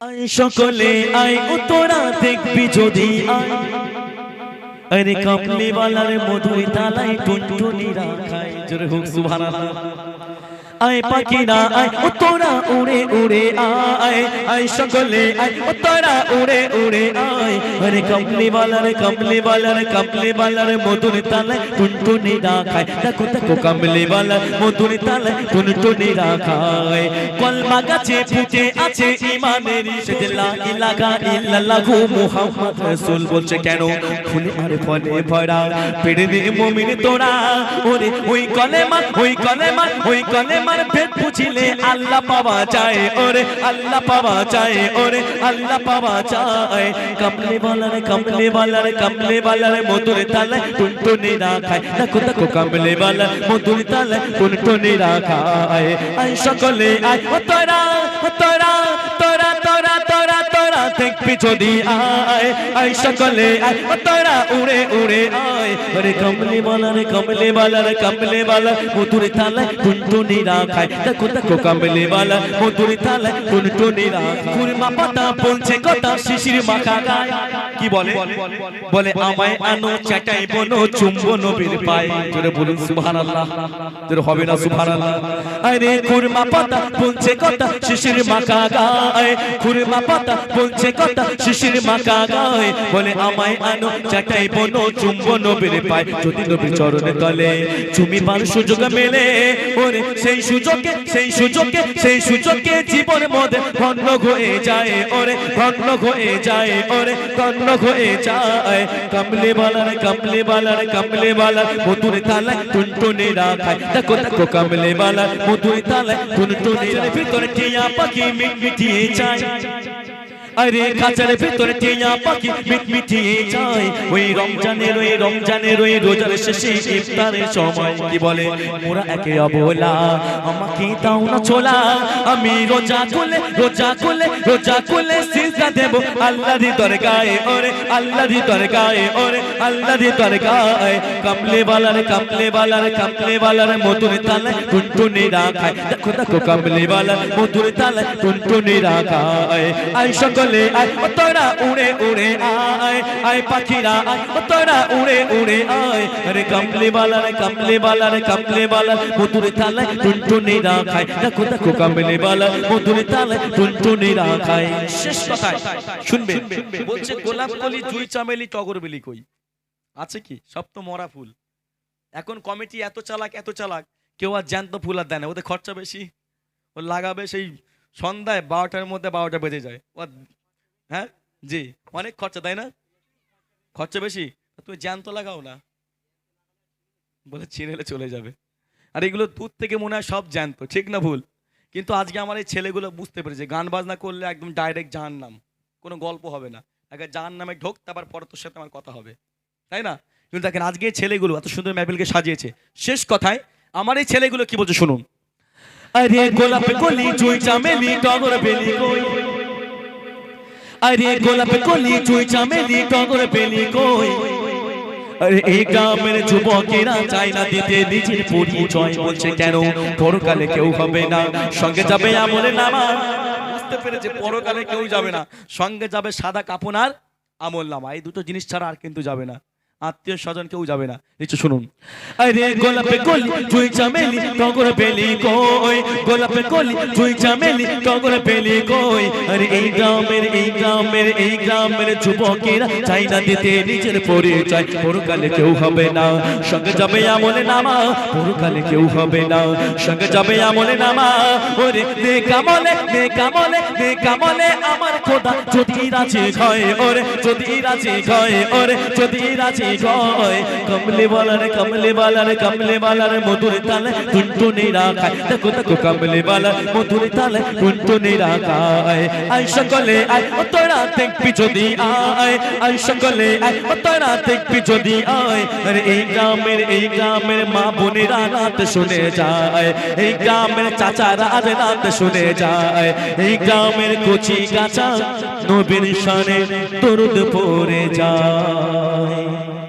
আয় সকলে আয় উত্তরা দেখবি যদি আয়। আরে কামলি বালার মধুর তালাই টুনটুনি রাখায়। জোরে হোক সুবহানাল্লাহ। আয় পাখিরা আয় উত্তরা উড়ে উড়ে আয়। আয় সকলে আয় উত্তরা উড়ে উড়ে আয়। আরে কামলি বালার কামলি বালার কামলি বালার মধুর তালাই টুনটুনি রাখায়। দেখো দেখো কামলি বালার মধুর তালাই টুনটুনি রাখায়। কলমা গাছে ফুটে আছে ইমানের সেদিলা ইলাগা ইল্লাল্লাহু মুহাম্মদ রাসূল বলছে কেন? ফুলে আর ফলে ভরা পেড়ে দে মুমিন তোরা। ওরে, ওই কলেমা ওই কলেমা, ওই কলেমার ভেদ বুঝিলে আল্লাহ পাওয়া যায়। ওরে, আল্লাহ পাওয়া যায়। ওরে, আল্লাহ পাওয়া যায়। কমলে বালার কমলে বালার কমলে বালার মধুর তালে টুনটুনি রাখায়। দেখো দেখো, কমলে বালার মধুর তালে টুনটুনি রাখায়। আই সকলে, আয়। ও তোরা ও তোরা তোরা তোরা তোরা তোরা দেখবি যদি আয় আই সকলে আয় তোরা উড়ে উড়ে আয়। আরে কমলে বালার কমলে বালার কমলে বালার মধুর তালে টুনটুনি রাখায়। দেখো দেখো কমলে বালার মধুর তালে টুনটুনি রাখায়। কুরমা পাতা বলছে কথা শিশির মাখা গায়। কি বলে? বলে, আমায় আনো চাটাই বনো চুম্বো নবীর পায়। জোরে বলুন, সুবহানাল্লাহ। জোরে হবে না, সুবহানাল্লাহ। আরে কুরমা পাতা বলছে কথা শিশির মাখা গায়। কুরমা পাতা বলছে কথা শিশির মাখা গায়। বলে, আমায় আনো, চাটাই বনো চুম্বো নবীর পায়। যদি নবীর চরণে তলে চুমিবার সুযোগ মেলে। ওরে, সেই সুযোগে সেই সুযোগে সেই সুযোগে জীবন মধ্যে ভন্ন হয়ে যায়। ওরে ভন্ন হয়ে যায়। ওরে ভন্ন হয়ে যায়। কমলে বালার কমলে বালার কমলে বালার, মধুর তালায় টুনটুনি রাখায়। দেখো দেখো, কমলে বালার, মধুর তালায় টুনটুনি ভিতরে টিয়া পাখি মিট মিটিয়ে যায়। আরে খাঁচার ভিতরে টিয়া পাখি মিট মিটিয়ে যায়। ওই রমজানের ওই রমজানের ওই রোজার শেষে ইফতারের সময়। কি বলে? মোরা একে অবলা আমাকে দাও না ছোলা। আমি রোজা খুলে রোজা খুলে রোজা খুলে সিজদা দেব। আল্লাহর দরগাহে ওরে আল্লাহর দরগাহে ওরে আল্লাহর দরগাহে কামলে বালার কামলে বালার কামলে বালার মধুর তালে টুনটুনি রাখায়। দেখো দেখো কামলে বালার মধুর তালে টুনটুনি রাখায়। আই সকলে আয় ও তোরা উড়ে উড়ে, আয় আয় পাখিরা আয় তোরা উড়ে উড়ে, আয়। আরে কামলে বালার কামলে বালার কামলে বালার মধুর তালে টুনটুনি রাখায়। দেখো দেখো, কামলে বালার মধুর তালে টুনটুনি রাখায়। শেষ কথায়, শুনবে, বলছে গোলাপ কলি জুই চামেলি টগর বেলি কই? আছে কি? সব তো মরা ফুল। এখন কমিটি এত চালাক এত চালাক, কেউ আর জ্যান্ত ফুল আর দেয় না। ওদের খরচা বেশি। ও লাগাবে সেই সন্ধ্যায় বারোটার মধ্যে বারোটা বেজে যায়। ও হ্যাঁ? জি। অনেক খরচা, তাই না? খরচা বেশি? তুমি জ্যান্ত লাগাও না। বলে চিনেলে চলে যাবে। আর এগুলো দূর থেকে মনে হয় সব জ্যান্ত, ঠিক না ভুল? কিন্তু আজকে আমার এই ছেলেগুলো বুঝতে পেরেছে, গান বাজনা করলে একদম ডাইরেক্ট জাহান নাম কোনো গল্প হবে না। আগে জাহান নামে ঢোক, তারপর পরে তোর সাথে আমার কথা হবে। তাই না? কিন্তু দেখেন, আজকে ছেলেগুলো এত সুন্দর ম্যাপিলকে সাজিয়েছে। শেষ কথায়, আমার এই ছেলেগুলো কি বলছে শুনুন? আরে গোলাপে কলি জুই চামেলি, টগর বেলি কই আরে গোলাপে কলি চুই চামেলি টগর পেলি কই? আরে এই গ্রামের যুবকেরা চাই না দিতে নিজের পরিচয়। বলছে কেন? পরকালে কেউ হবে না। সঙ্গে যাবে আমলে নামা। বুঝতে পেরেছে পরকালে কেউ যাবে না। সঙ্গে যাবে সাদা কাপড় আর আমল নামা। এই দুটো জিনিস ছাড়া আর কিন্তু যাবে না। আত্মীয় স্বজন কেউ যাবে না। একটু শুনুন। আরে গোলাপে কলি জুই চামেলি টগর বেলি কই? গোলাপে কলি জুই চামেলি টগর বেলি কই? আরে এই গ্রামের এই গ্রামের এই গ্রামের যুবকেরা চাই না দিতে নিজের পরিচয়। পরকালে কেউ হবে না। সঙ্গে যাবে আমলে নামা পরকালে কেউ হবে না। সঙ্গে যাবে আমলে নামা ওরে নে কামলে নে কামলে নে কামলে আমার খোদা, যদি রাজি হয়, ওরে, যদি রাজি হয়, ওরে, যদি রাজি হয়। কমলে বালার কমলে বালার কমলে বালার মধুর তালে টুনটুনি রাখায়। দেখো দেখো, কমলে বালার মধুর তালে টুনটুনি রাখায়। আই সকলে আই ও তোরা দেখবি যদি আয়। আই সকলে আই ও তোরা দেখবি যদি আয়। আরে, এই গ্রামের এই গ্রামের মা বোনেরা রাত শুনে যায়। এই গ্রামের চাচারা আজ রাত শুনে যায়। এই গ্রামের কচি গাছা নবীর শানে দরুদ পড়ে যায়।